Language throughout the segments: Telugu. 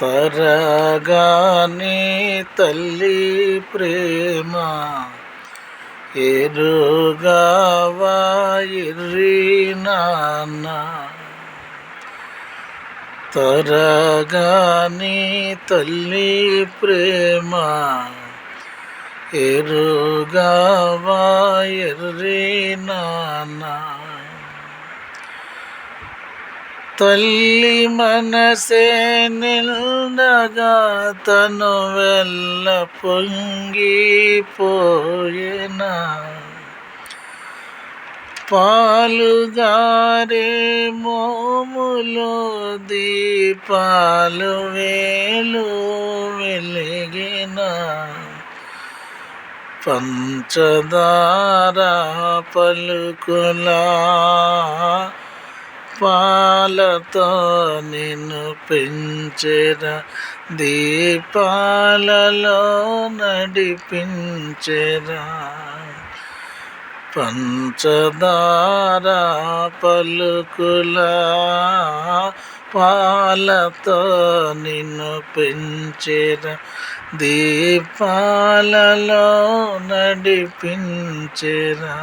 తరగానే తల్లి ప్రేమ ఎరుగావా ఎర్రి నాన్న. తరగానే తల్లి ప్రేమ ఎరుగావా ఎర్రి నాన్న. తల్లి మనసే నిల్డగా తను వెళ్ళ పొంగిపోయిన? పాలుగారే మోములో దీపాలు వేలు వెలిగిన? పంచదార పలుకులా పాలతో నిన్ను పెంచెర దీపాలలో నడిపించెరా పంచదార పలుకుల పాలతో నిన్ను పెంచెర దీపాలలో నడిపించెరా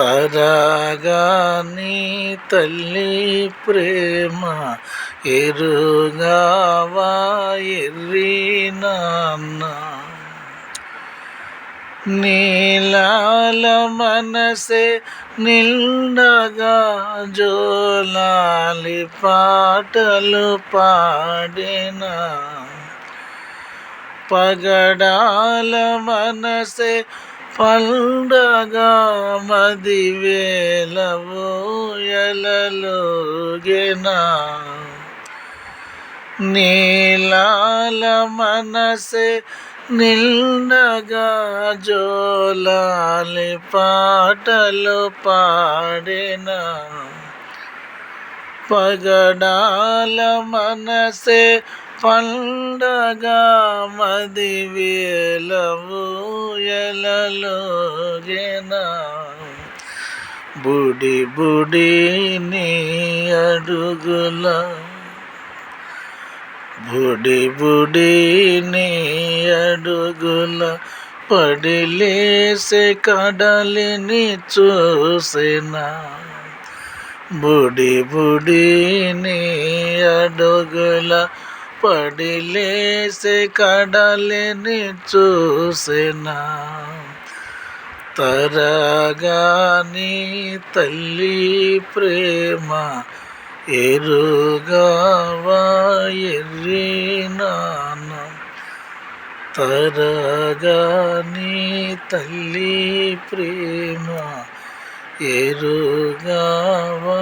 తరాగాని తల్లి ప్రేమ ఎరుగావా ఎర్రి నాన్న? నీలాల మనసే నిండగా జోలాలి పాటలు పాడిన. పగడాల మనసే పండగా మదివేలవో ఎలలోగిన నీలాల మనసే నిల్నగా జోలాలి పాటలు పాడిన. పగడాల మనసే పండగా మదివేలవు ఎలలోగిన బుడి బుడి నీ అడుగుల. బుడి బుడి నీ అడుగుల పడిలేసే కడలిని చూసిన. బుడి బుడి నీ అడుగుల పడిలేసే కడలిని చూసిన తరగాని తల్లి ప్రేమ ఎరుగావా ఎర్రి తరగాని తల్లి ప్రేమ ఎరుగావా